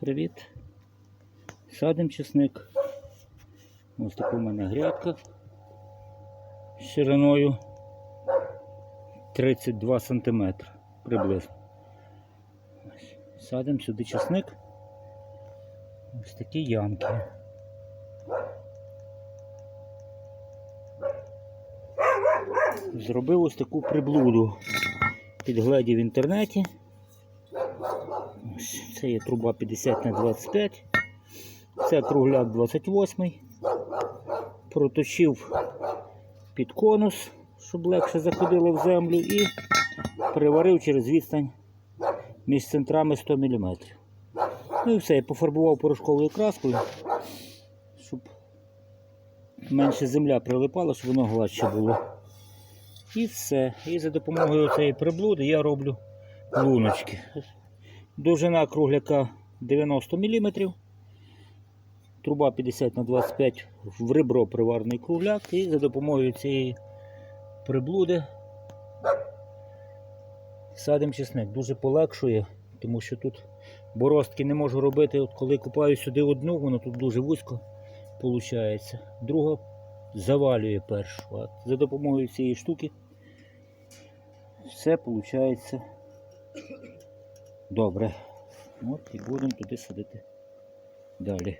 Привіт. Садим чесник. Ось така у мене грядка з шириною 32 см приблизно. Садимо сюди чесник. Ось такі ямки. Зробив ось таку приблуду. Підгледів в інтернеті. Це є труба 50 на 25. Це кругляк 28. Проточив під конус, щоб легше заходило в землю, і приварив через відстань між центрами 100 мм. Ну і все, я пофарбував порошковою краскою, щоб менше земля прилипала, щоб воно гладше було. І все. І за допомогою цієї приблуди я роблю луночки. Довжина кругляка 90 мм. Труба 50 на 25 в ребро приварений кругляк. І за допомогою цієї приблуди садимо чесник. Дуже полегшує, тому що тут боростки не можу робити. От коли купаю сюди одну, воно тут дуже вузько виходить. Друга завалює першу. А за допомогою цієї штуки все виходить добре. От і будемо туди садити далі.